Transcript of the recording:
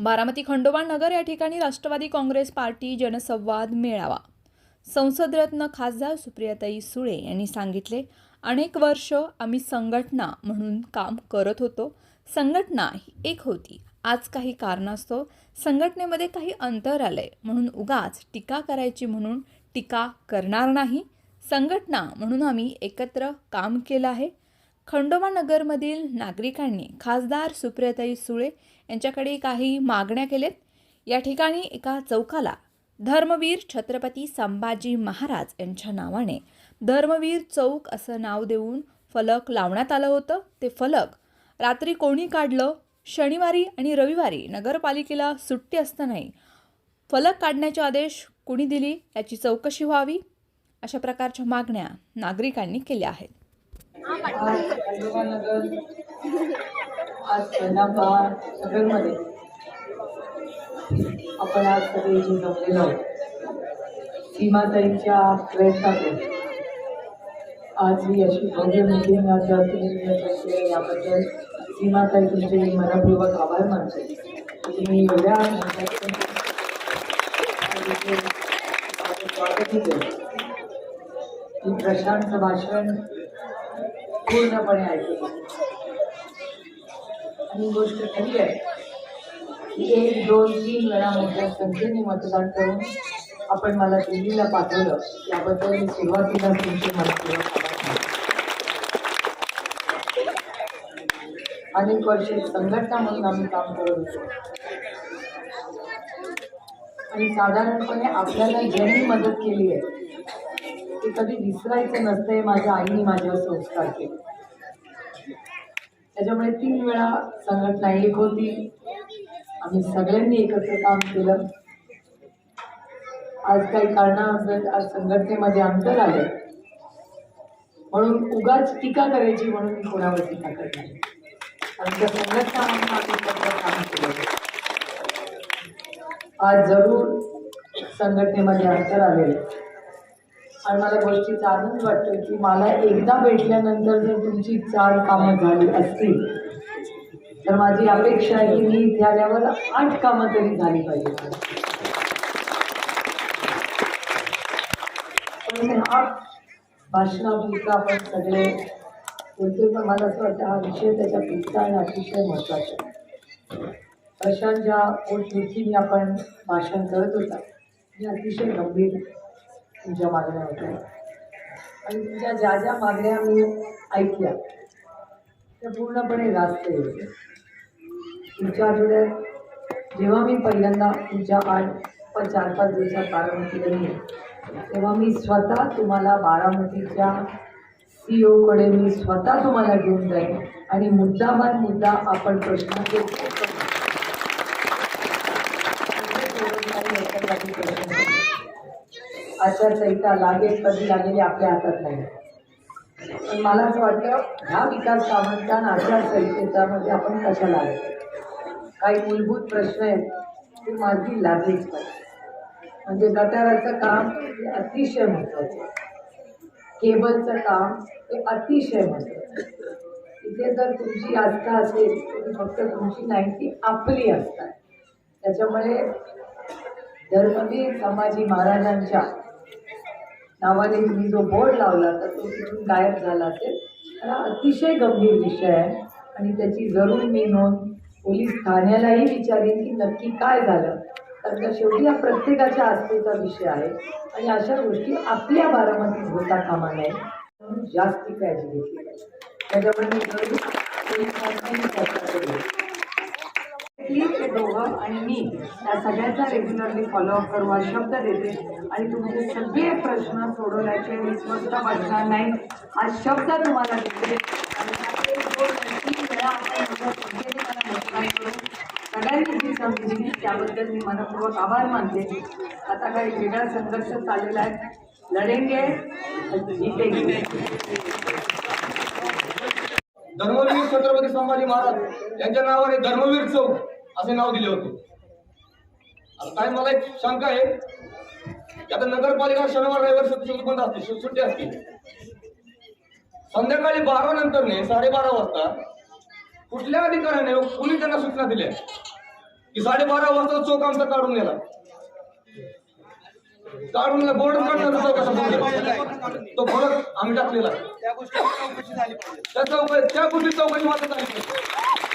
बारामती खंडोबा नगर या ठिकाणी राष्ट्रवादी काँग्रेस पार्टी जनसंवाद मेळावा. संसदरत्न खासदार सुप्रियाताई सुळे यांनी सांगितले अनेक वर्ष आम्ही संघटना म्हणून काम करत होतो. संघटना ही एक होती. आज काही कारणास्तव संघटनेमध्ये काही अंतर आलंय. म्हणून उगाच टीका करायची म्हणून टीका करणार नाही. संघटना म्हणून आम्ही एकत्र काम केलं आहे. खंडोबा नगरमधील नागरिकांनी खासदार सुप्रियाताई सुळे यांच्याकडे काही मागण्या केल्यात. या ठिकाणी एका चौकाला धर्मवीर छत्रपती संभाजी महाराज यांच्या नावाने धर्मवीर चौक असं नाव देऊन फलक लावण्यात आलं होतं. ते फलक रात्री कोणी काढलं? शनिवारी आणि रविवारी नगरपालिकेला सुट्टी असतानाही फलक काढण्याचे आदेश कुणी दिली? याची चौकशी व्हावी अशा प्रकारच्या मागण्या नागरिकांनी केल्या आहेत. आज खंडोबा आज खंडाबा नगरमध्ये आपण आज सगळे जे जमलेलो आहोत. सीमाताईंच्या प्रयत्नातून. आज ही अशी भव्य मिटिंग आज तुम्ही याबद्दल सीमाताई तुमचे मनपूर्वक आभार मानते तुम्ही एवढ्या स्वागत आपलं प्रशांत भाषण पूर्णपणे ऐकू आणि ही गोष्ट खरी आहे. की एक दोन तीन वेळा मोठ्या संख्येने मतदान करून आपण मला दिल्लीला पाठवलं त्याबद्दल मी सुरुवातीला तुमची माहिती अनेक वर्षे संघटना म्हणून आम्ही काम करत होतो. आणि साधारणपणे आपल्याला ज्यांनी मदत केली आहे ते कधी विसरायचं नसतंय माझ्या आईने माझ्यावर संस्कार केले. त्याच्यामुळे तीन वेळा संघटना एक होती. आम्ही सगळ्यांनी एकत्र काम केलं. आज काही कारणाबद्दल आज संघटनेमध्ये अंतर आलं म्हणून उगाच टीका करायची म्हणून मी कोणावर टीका करणार आमच्या संघटना म्हणून आम्ही एकत्र काम केलं. आज जरूर संघटनेमध्ये अंतर आलेलं आणि मला गोष्टीचा आनंद वाटतो की मला एकदा भेटल्यानंतर जर तुमची चार कामं झाली असतील तर माझी अपेक्षा आहे की मी झाल्यावर आठ कामं तरी झाली पाहिजे. हा भाषणापुरता आपण सगळे बोलतोय पण मला असं वाटतं हा विषय त्याच्या पुढचा आणि अतिशय महत्त्वाचा आहे. अशा ज्या पोटवृत्तीने आपण भाषण करत होता हे अतिशय गंभीर तुझ्या मागण्या होत्या आणि तुझ्या ज्या ज्या मागण्या मी ऐकल्या त्या पूर्णपणे रास्त होते तुमच्या आठवड्यात जेव्हा मी पहिल्यांदा तुमच्या आठ पण चार पाच दिवसात बारामतीला येईल तेव्हा मी स्वतः तुम्हाला बारामतीच्या सी ओकडे मी स्वतः तुम्हाला घेऊन जाईन आणि मुद्दाबाद मुद्दा आपण प्रश्न म्हणजे प्रश्न आचारसंहिता लागेल कधी लागेल आपल्या हातात नाही. पण मला असं वाटतं ह्या विकास कामांचा आणि आचारसंहितेचा आपण कशा लागतो काही मूलभूत प्रश्न आहेत ते माझी लागलीच पाहिजे. म्हणजे गटाराचं काम हे अतिशय महत्त्वाचं केबलचं काम हे अतिशय महत्त्वाचं इथे जर तुमची आस्था असेल तर फक्त तुमची नाही ती आपली आस्था आहे. त्याच्यामुळे धर्मवीर संभाजी महाराजांच्या नावाने तुम्ही जो बोर्ड लावला तर तो तिथून गायब झाला असेल. हा अतिशय गंभीर विषय आहे आणि त्याची जरूर मी नोंद पोलीस ठाण्यालाही विचारेन की नक्की काय झालं. कारण का शेवटी हा प्रत्येकाच्या आस्थेचा विषय आहे आणि अशा गोष्टी आपल्या बारामतीत होता कामा नये. म्हणून जास्ती काळजी घेतली त्याच्यामुळे मी जरूर पोलीस ठाण्यालाही चर्चा आणि मी या सगळ्याचा रेग्युलरली फॉलोअप करू हा शब्द देते. आणि तुमचे सगळे प्रश्न सोडवण्याचे मी स्वस्त बसणार नाही. हा शब्द तुम्हाला देते. सगळ्यांनी जी संधी दिली त्याबद्दल मी मनपूर्वक आभार मानते. आता काही वेगळा संघर्ष चाललेला आहे. लढेंगे. जितेंगे. धर्मवीर छत्रपती संभाजी महाराज. यांच्या नावाने धर्मवीर चौक. असे नाव दिले होते. आता काय मला एक शंका आहे. की आता नगरपालिका शनिवार रविवार सुट्टी बंद असते? सुट्टी असते. संध्याकाळी बारा नंतर साडेबारा वाजता कुठल्या अधिकाऱ्याने पोलिसांना सूचना दिल्या? की साडेबारा वाजता चौक आमचा काढून गेला काढून बोर्ड काढणार. तो फरक आम्ही टाकलेला त्या गोष्टी चौकशी झाली त्या गोष्टी चौकशी झाली पाहिजे.